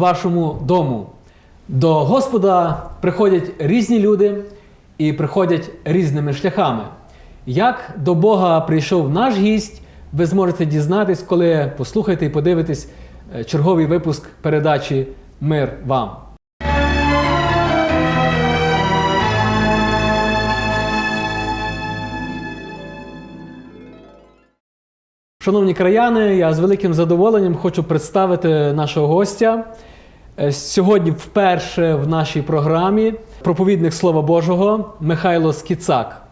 Вашому дому. До Господа приходять різні люди і приходять різними шляхами. Як до Бога прийшов наш гість, ви зможете дізнатись, коли послухаєте і подивитесь е, черговий випуск передачі Мир вам. Шановні краяни, я з великим задоволенням хочу представити нашого гостя. Е, Сьогодні вперше в нашій програмі проповідник Слова Божого Михайло Скіцак.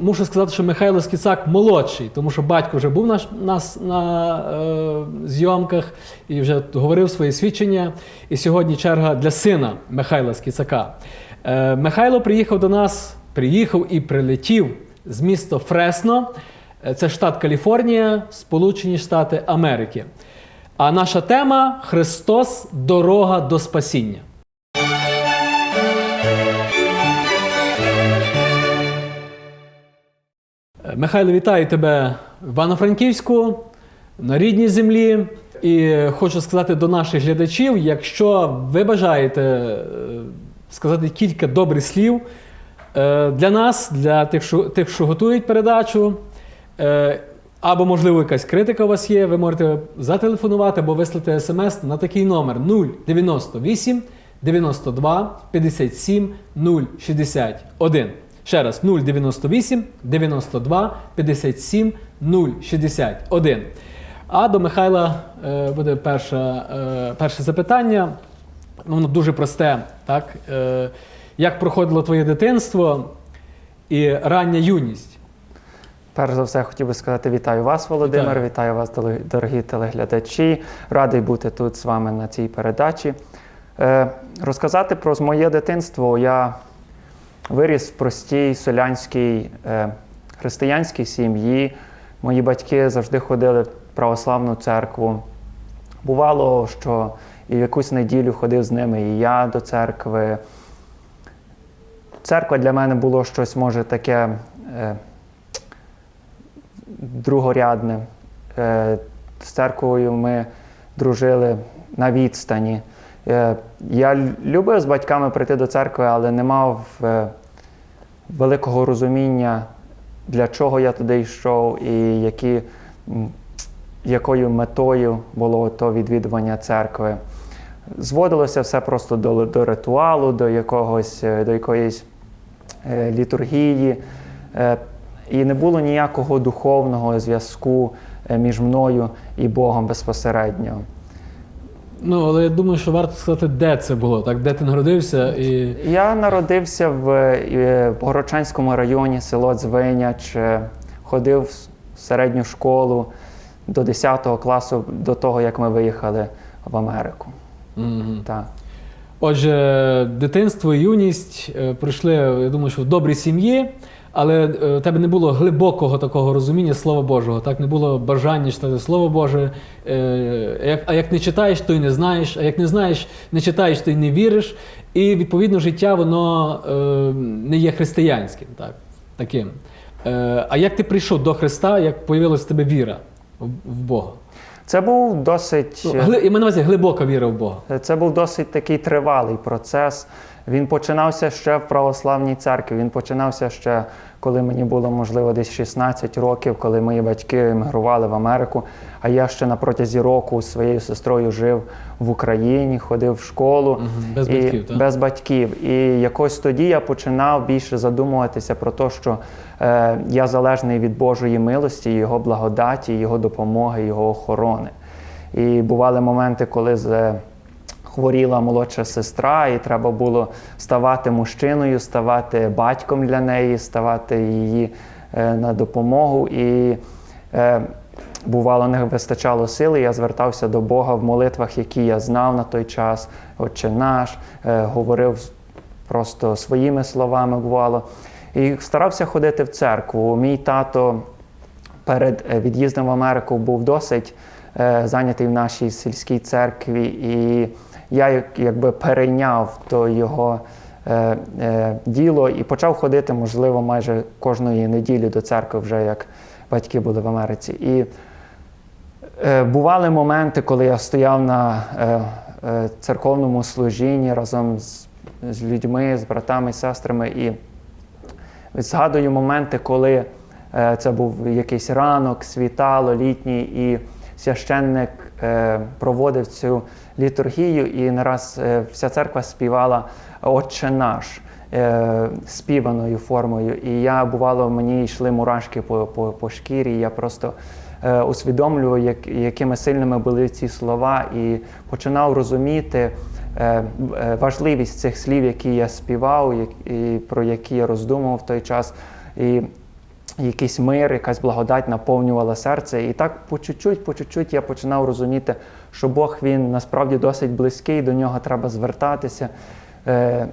Мушу сказати, що Михайло Скіцак молодший, тому що батько вже був наш, нас на е, зйомках і вже говорив свої свідчення. І сьогодні черга для сина Михайла Скіцака. Е, Михайло приїхав до нас, приїхав і прилетів з міста Фресно. Е, Це штат Каліфорнія, Сполучені Штати Америки. А наша тема Христос дорога до спасіння. Е, Михайло, вітаю тебе в Івано-Франківську на рідній землі. І хочу сказати до наших глядачів: якщо ви бажаєте е, сказати кілька добрих слів для нас, для тих, що, тих, що готують передачу, або, можливо, якась критика у вас є, ви можете зателефонувати або вислати смс на такий номер 098 92 57 061. Ще раз 098 92 57 061. А до Михайла е, буде перше, е, перше запитання. Ну, Воно дуже просте. Так? Е, як проходило твоє дитинство і рання юність? Перш за все, хотів би сказати вітаю вас, Володимир. Вітаю. Вітаю, вас, дорогі- телеглядачі. Радий бути тут з вами на цій передачі. Е, розказати про моє дитинство. Я виріс в простій селянській е, християнській сім'ї. Мої батьки завжди ходили в православну церкву. Бувало, що і в якусь неділю ходив з ними і я до церкви. Церква для мене було щось, може, таке. Е, другорядне. Е, З церквою ми дружили на відстані. Е, Я любив з батьками прийти до церкви, але не мав е, великого розуміння, для чого я туди йшов і які, якою метою було то відвідування церкви. Зводилося все просто до, до ритуалу, до, якогось, до якоїсь літургії. І не було ніякого духовного зв'язку е, між мною і Богом безпосередньо. Ну, але я думаю, що варто сказати, де це було, так? де ти народився і. Я народився в е, Горочанському районі, село Дзвиняч, ходив в середню школу до 10 класу, до того, як ми виїхали в Америку. Мгм. Так. Отже, дитинство і юність е, пройшли, я думаю, що в добрій сім'ї, але е, тебе не було глибокого такого розуміння Слова Божого, так не було бажання читати Слово Боже. Е, А як не читаєш, то й не знаєш, а як не знаєш, не читаєш, то й не віриш. І відповідно життя воно не є християнським, так, таким. А як ти прийшов до Христа, як появилась в тебе віра в в Бога? Це був досить. Ну, гли, я маю на увазі глибока віра в Бога. Це був досить такий тривалий процес. Він починався ще в православній церкві. Він починався ще, коли мені було, можливо, десь 16 років, коли мої батьки емігрували в Америку. А я ще на протязі року з своєю сестрою жив в Україні, ходив в школу. Без і, батьків, так? без батьків. І якось тоді я починав більше задумуватися про те, що е, я залежний від Божої милості, Його благодаті, Його допомоги, Його охорони. І бували моменти, коли з хворіла молодша сестра, і треба було ставати мужчиною, ставати батьком для неї, ставати її е, на допомогу. І е, бувало, не вистачало сили. Я звертався до Бога в молитвах, які я знав на той час. Отче наш, е, говорив просто своїми словами бувало. І старався ходити в церкву. Мій тато перед від'їздом в Америку був досить зайнятий в нашій сільській церкві, і я якби перейняв то його е, е, діло і почав ходити, можливо, майже кожної неділі до церкви, вже як батьки були в Америці. І е, бували моменти, коли я стояв на е, е, церковному служінні разом з, з людьми, з братами сестрами. І згадую моменти, коли е, це був якийсь ранок, світало, літній, і священник проводив цю літургію, і нараз е, вся церква співала Отче наш е, співаною формою. І я, бувало, мені йшли мурашки по, по, по шкірі. Я просто е, усвідомлював, як, якими сильними були ці слова, і починав розуміти е, е, важливість цих слів, які я співав, і про які я роздумував в той час. І якийсь мир, якась благодать наповнювала серце. І так по чуть-чуть, по чуть-чуть я починав розуміти, що Бог він насправді досить близький, до нього треба звертатися, е,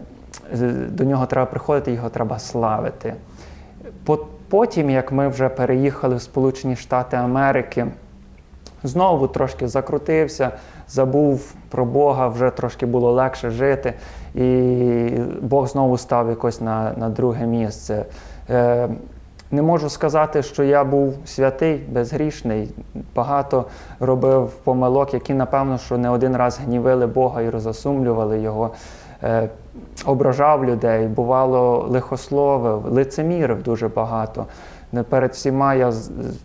до нього треба приходити, його треба славити. Потім, як ми вже переїхали в Сполучені Штати Америки, знову трошки закрутився, забув про Бога, вже трошки було легше жити, і Бог знову став якось на, на друге місце. Е, не можу сказати, що я був святий, безгрішний. Багато робив помилок, які, напевно, що не один раз гнівили Бога і розосумлювали його. Е, ображав людей, бувало лихословив, лицемірив дуже багато. Перед всіма я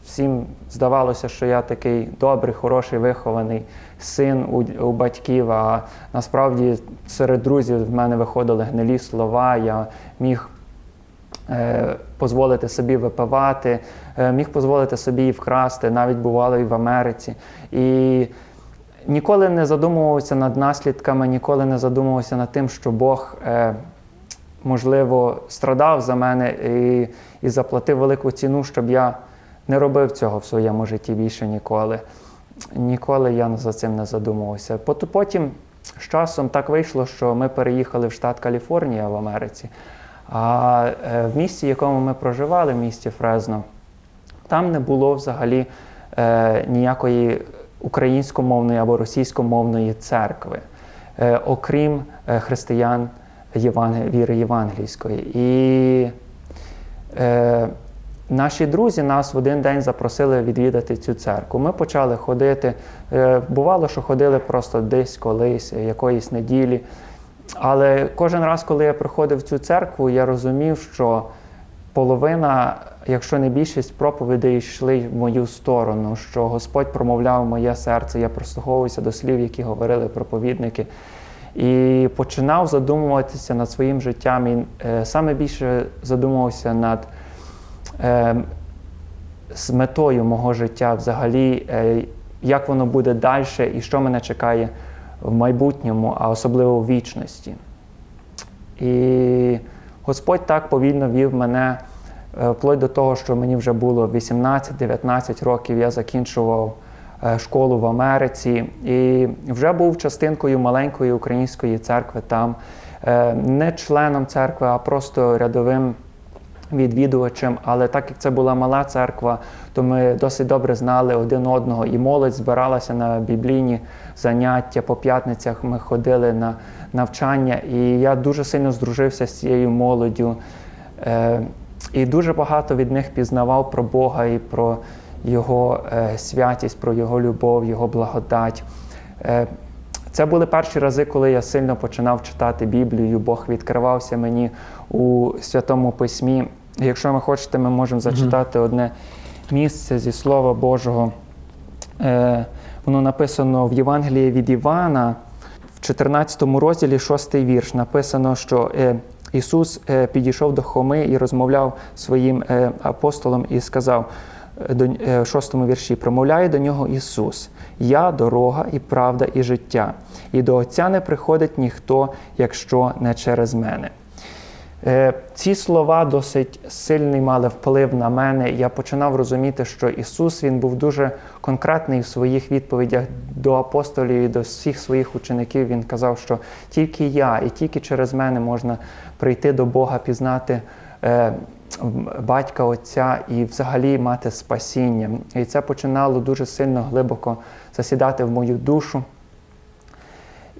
всім здавалося, що я такий добрий, хороший, вихований син у, у батьків. А насправді серед друзів в мене виходили гнилі слова. Я міг е, дозволити собі випивати, е, міг дозволити собі і вкрасти, навіть бувало і в Америці. І ніколи не задумувався над наслідками, ніколи не задумувався над тим, що Бог, е, можливо, страдав за мене і, і заплатив велику ціну, щоб я не робив цього в своєму житті більше ніколи. Ніколи я за цим не задумувався. Пот- Потім з часом так вийшло, що ми переїхали в штат Каліфорнія в Америці. А е, в місті, в якому ми проживали, в місті Фрезно, там не було взагалі е, ніякої українськомовної або російськомовної церкви, е, окрім е, християн Євангел... віри євангельської. І е, наші друзі нас в один день запросили відвідати цю церкву. Ми почали ходити. Е, бувало, що ходили просто десь колись, якоїсь неділі. Але кожен раз, коли я приходив в цю церкву, я розумів, що половина, якщо не більшість проповідей йшли в мою сторону, що Господь промовляв моє серце, я прислуховувався до слів, які говорили проповідники, і починав задумуватися над своїм життям. І е, саме більше задумувався над е, з метою мого життя взагалі, е, як воно буде далі і що мене чекає в майбутньому, а особливо в вічності. І Господь так повільно вів мене е, вплоть до того, що мені вже було 18-19 років, я закінчував е, школу в Америці і вже був частинкою маленької української церкви там, Е, не членом церкви, а просто рядовим відвідувачем. Але так як це була мала церква, то ми досить добре знали один одного, і молодь збиралася на біблійні заняття по п'ятницях. Ми ходили на навчання, і я дуже сильно здружився з цією молоддю. Е, і дуже багато від них пізнавав про Бога і про Його е, святість, про Його любов, Його благодать. Е, це були перші рази, коли я сильно починав читати Біблію. Бог відкривався мені у Святому Письмі. Якщо ви хочете, ми можемо зачитати одне місце зі Слова Божого. Е, воно написано в Євангелії від Івана, в 14 розділі, 6 вірш. Написано, що е, Ісус е, підійшов до Хоми і розмовляв своїм е, апостолом і сказав е, до е, в 6 вірші: промовляє до нього Ісус: Я дорога і правда, і життя, і до Отця не приходить ніхто, якщо не через мене. Е, Ці слова досить сильний мали вплив на мене. Я починав розуміти, що Ісус Він був дуже конкретний в своїх відповідях до апостолів і до всіх своїх учеників. Він казав, що тільки я і тільки через мене можна прийти до Бога, пізнати е, батька Отця і взагалі мати спасіння. І це починало дуже сильно глибоко засідати в мою душу.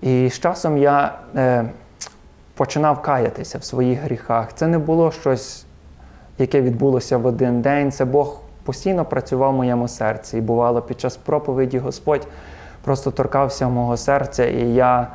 І з часом я е, починав каятися в своїх гріхах. Це не було щось, яке відбулося в один день. Це Бог постійно працював в моєму серці. І бувало, під час проповіді Господь просто торкався мого серця, і я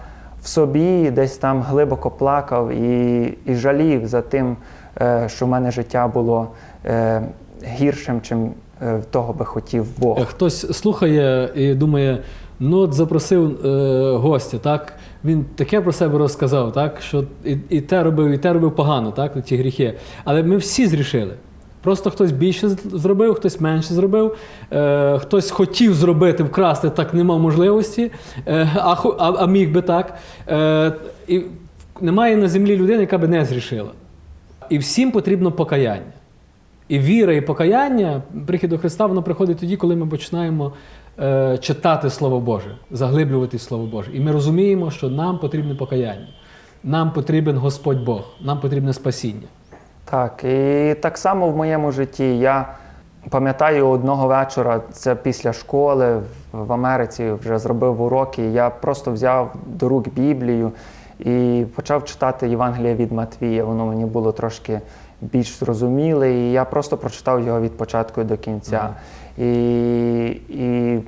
в собі десь там глибоко плакав і, і жалів за тим, е, що в мене життя було е, гіршим, чим е, того би хотів Бог. Хтось слухає і думає, ну от запросив е, гостя, так? Він таке про себе розказав, так? що і, і те робив, і те робив погано, так? ті гріхи. Але ми всі зрішили. Просто хтось більше зробив, хтось менше зробив, е, хтось хотів зробити, вкрасти, так нема можливості, е, а, а, а міг би так. Е, і немає на землі людини, яка би не зрішила. І всім потрібно покаяння. І віра, і покаяння, прихід до Христа, воно приходить тоді, коли ми починаємо е, читати Слово Боже, заглиблюватись Слово Боже. І ми розуміємо, що нам потрібне покаяння, нам потрібен Господь Бог, нам потрібне спасіння. Так, і так само в моєму житті. Я пам'ятаю одного вечора, це після школи в- Америці вже зробив уроки. Я просто взяв до рук Біблію і почав читати Євангелія від Матвія. Воно мені було трошки більш зрозуміле, і я просто прочитав його від початку до кінця. І, і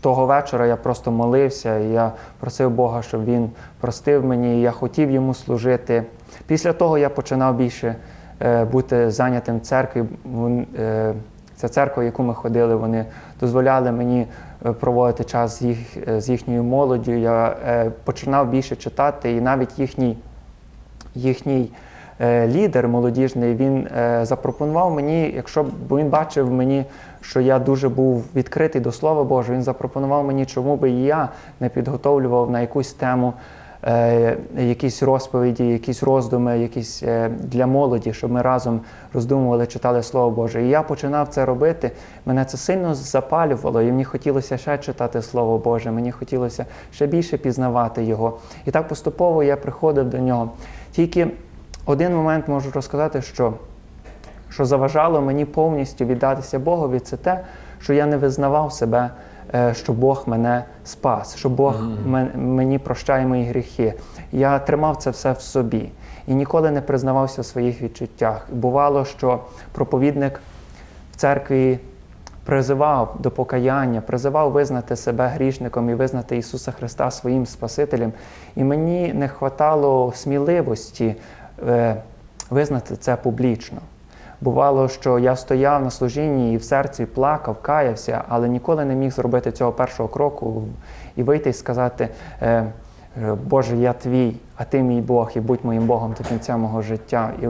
того вечора я просто молився, і я просив Бога, щоб він простив мені, і я хотів йому служити. Після того я починав більше е, бути зайнятим церкві. Е, Ця церква, в яку ми ходили, вони дозволяли мені е, проводити час з, їх, е, з їхньою молоддю. Я е, починав більше читати, і навіть їхній, їхній лідер молодіжний він е, запропонував мені, якщо бо він бачив мені, що я дуже був відкритий до Слова Божого, він запропонував мені, чому би і я не підготовлював на якусь тему. е, Якісь розповіді, якісь роздуми, якісь е, для молоді, щоб ми разом роздумували, читали Слово Боже. І я починав це робити. Мене це сильно запалювало, і мені хотілося ще читати Слово Боже, мені хотілося ще більше пізнавати його. І так поступово я приходив до нього. Тільки один момент можу розказати, що що заважало мені повністю віддатися Богові, це те, що я не визнавав себе, е, що Бог мене спас, що Бог мен- мені прощає мої гріхи. Я тримав це все в собі і ніколи не признавався в своїх відчуттях. Бувало, що проповідник в церкві призивав до покаяння, призивав визнати себе грішником і визнати Ісуса Христа своїм Спасителем. І мені не хватало сміливості визнати це публічно. Бувало, що я стояв на служінні і в серці плакав, каявся, але ніколи не міг зробити цього першого кроку і вийти і сказати: е, е, Боже, я твій, а ти мій Бог, і будь моїм Богом до кінця мого життя. І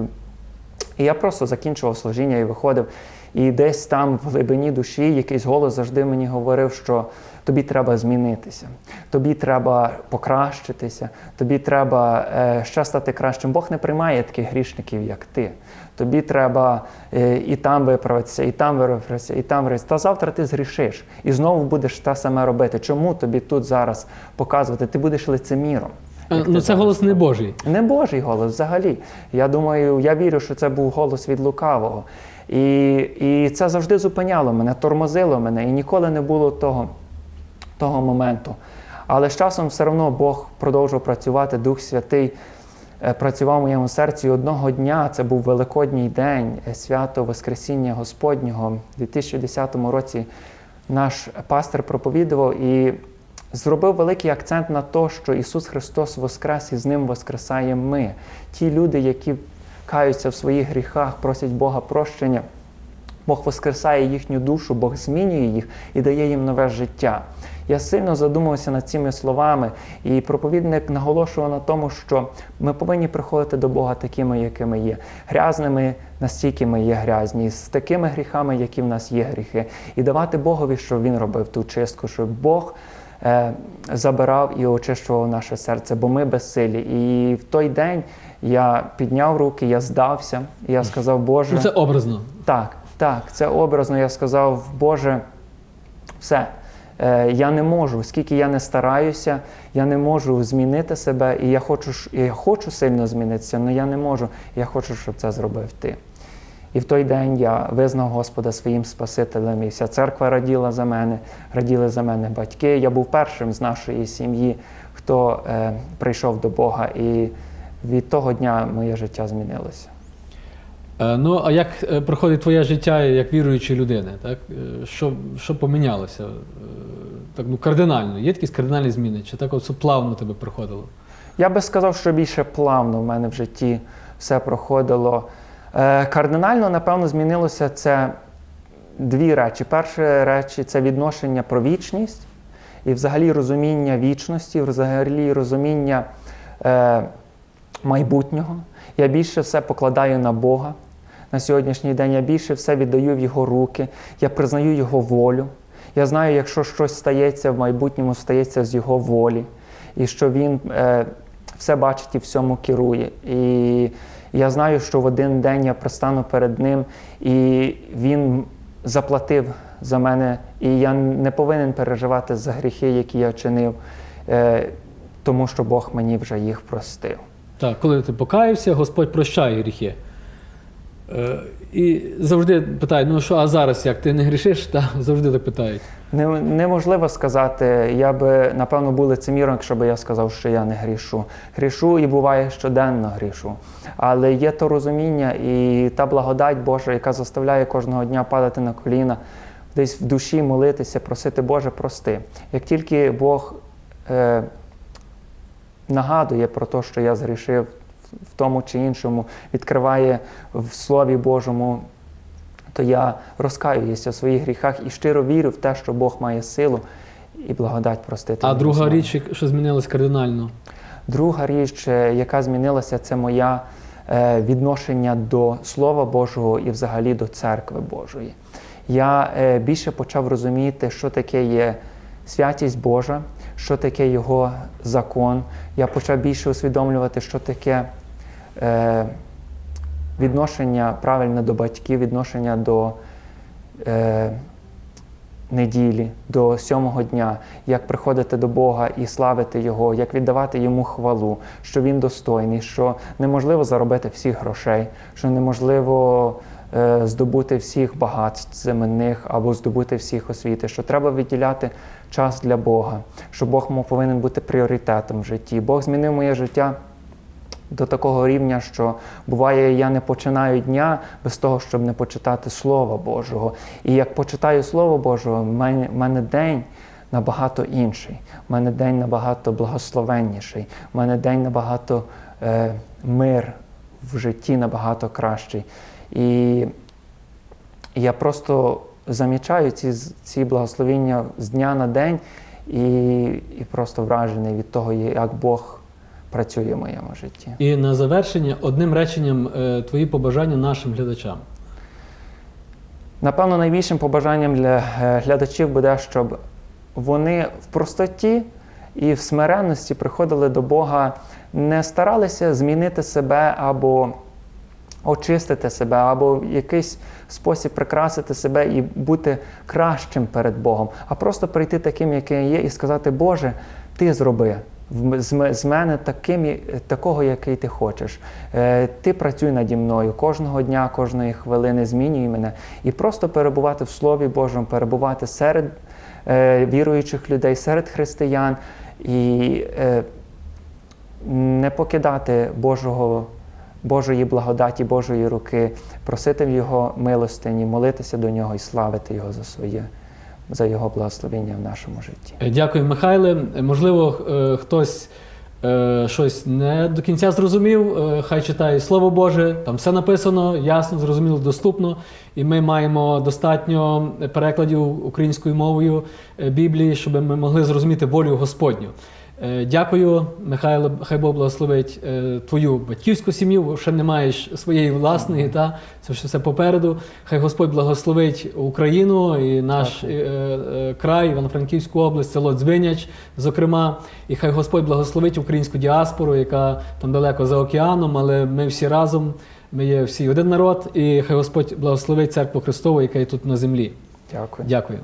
і я просто закінчував служіння і виходив. І десь там в глибині душі якийсь голос завжди мені говорив, що тобі треба змінитися, тобі треба покращитися, тобі треба е, ще стати кращим. Бог не приймає таких грішників, як ти. Тобі треба е, і там виправитися, і там виправитися, і там виправитися. Та завтра ти згрішиш і знову будеш те саме робити. Чому тобі тут зараз показувати? Ти будеш лицеміром. Е, як Ну, це зараз голос не Божий. не Божий голос взагалі. Я думаю, я вірю, що це був голос від лукавого. І, і це завжди зупиняло мене, тормозило мене, і ніколи не було того, того моменту. Але з часом все одно Бог продовжував працювати, Дух Святий е, працював в моєму серці. І одного дня, це був Великодній день, е, свято Воскресіння Господнього. У 2010 році наш пастор проповідував і зробив великий акцент на те, що Ісус Христос воскрес і з Ним воскресаємо ми. Ті люди, які каються в своїх гріхах, просять Бога прощення. Бог воскресає їхню душу, Бог змінює їх і дає їм нове життя. Я сильно задумався над цими словами, і проповідник наголошував на тому, що ми повинні приходити до Бога такими, якими є, грязними, настільки ми є грязні, з такими гріхами, які в нас є гріхи, і давати Богові, щоб Він робив ту чистку, щоб Бог е, забирав і очищував наше серце, бо ми безсилі. І в той день я підняв руки, я здався, і я сказав, Боже. Ну, це образно. Так, так, це образно. Я сказав, Боже, все. Е, Я не можу, скільки я не стараюся, я не можу змінити себе, і я хочу, я хочу сильно змінитися, але я не можу. Я хочу, щоб це зробив ти. І в той день я визнав Господа своїм Спасителем, і вся церква раділа за мене, раділи за мене батьки. Я був першим з нашої сім'ї, хто е, прийшов до Бога, і від того дня моє життя змінилося. Е, Ну, а як е, проходить твоє життя як віруючої людини? Так? Що, що помінялося? Так ну, кардинально? Є якісь кардинальні зміни? Чи так от плавно тебе приходило? Я би сказав, що більше плавно в мене в житті все проходило. Е, кардинально, напевно, змінилося це дві речі. Перша речі це відношення про вічність і взагалі розуміння вічності, взагалі розуміння е, майбутнього. Я більше все покладаю на Бога. На сьогоднішній день я більше все віддаю в Його руки, я признаю Його волю. Я знаю, якщо щось стається в майбутньому, стається з Його волі, і що Він е, все бачить і всьому керує. І я знаю, що в один день я пристану перед Ним, і Він заплатив за мене, і я не повинен переживати за гріхи, які я чинив, е, тому що Бог мені вже їх простив. Так, коли ти покаявся, Господь прощає гріхи. Е, і завжди питають, ну що, а зараз як? Ти не грішиш? Так, завжди так питають. Не- Неможливо сказати, я би напевно був лицеміром, якщо б я сказав, що я не грішу. Грішу і буває щоденно грішу. Але є то розуміння і та благодать Божа, яка заставляє кожного дня падати на коліна, десь в душі молитися, просити Боже, прости. Як тільки Бог е, нагадує про те, що я згрішив в тому чи іншому, відкриває в Слові Божому то я розкаююся в своїх гріхах і щиро вірю в те, що Бог має силу і благодать простити. А друга знову. річ, що змінилась кардинально. Друга річ, е, яка змінилася, це моя е, відношення до Слова Божого і взагалі до церкви Божої. Я е, більше почав розуміти, що таке є святість Божа, що таке Його закон. Я почав більше усвідомлювати, що таке е, відношення правильне до батьків, відношення до е, неділі, до сьомого дня, як приходити до Бога і славити Його, як віддавати Йому хвалу, що Він достойний, що неможливо заробити всіх грошей, що неможливо е, здобути всіх багатств земних або здобути всіх освіти, що треба виділяти час для Бога, що Бог повинен бути пріоритетом в житті. Бог змінив моє життя до такого рівня, що буває, я не починаю дня без того, щоб не почитати Слова Божого. І як почитаю Слово Божого, в мене, мене день набагато інший, в мене день набагато благословенніший, в мене день набагато е, мир в житті набагато кращий. І я просто замічаю ці, ці благословіння з дня на день і, і просто вражений від того, як Бог працює в моєму житті. І на завершення одним реченням е, твої побажання нашим глядачам. Напевно, найбільшим побажанням для е, глядачів буде, щоб вони в простоті і в смиренності приходили до Бога, не старалися змінити себе або очистити себе, або в якийсь спосіб прикрасити себе і бути кращим перед Богом, а просто прийти таким, який є, і сказати, Боже, Ти зроби. З мене таким, такого, який ти хочеш. Е, Ти працюй наді мною кожного дня, кожної хвилини, змінюй мене. І просто перебувати в Слові Божому, перебувати серед е, віруючих людей, серед християн і е, не покидати Божого, Божої благодаті, Божої руки, просити в Його милостині, молитися до Нього і славити Його за своє, за Його благословення в нашому житті. Е, Дякую, Михайле. Можливо, е, хтось е, щось не до кінця зрозумів. Хай читає Слово Боже, там все написано, ясно, зрозуміло, доступно. І ми маємо достатньо перекладів українською мовою Біблії, щоб ми могли зрозуміти волю Господню. Е, Дякую, Михайло. Хай Бог благословить е, твою батьківську сім'ю. бо Ще не маєш своєї власної, та це все попереду. Хай Господь благословить Україну і наш е, е, край, Івано-Франківську область, село Дзвиняч, зокрема. І хай Господь благословить українську діаспору, яка там далеко за океаном, але ми всі разом. Ми є всі один народ, і хай Господь благословить церкву Христову, яка є тут на землі. Дякую. Дякую.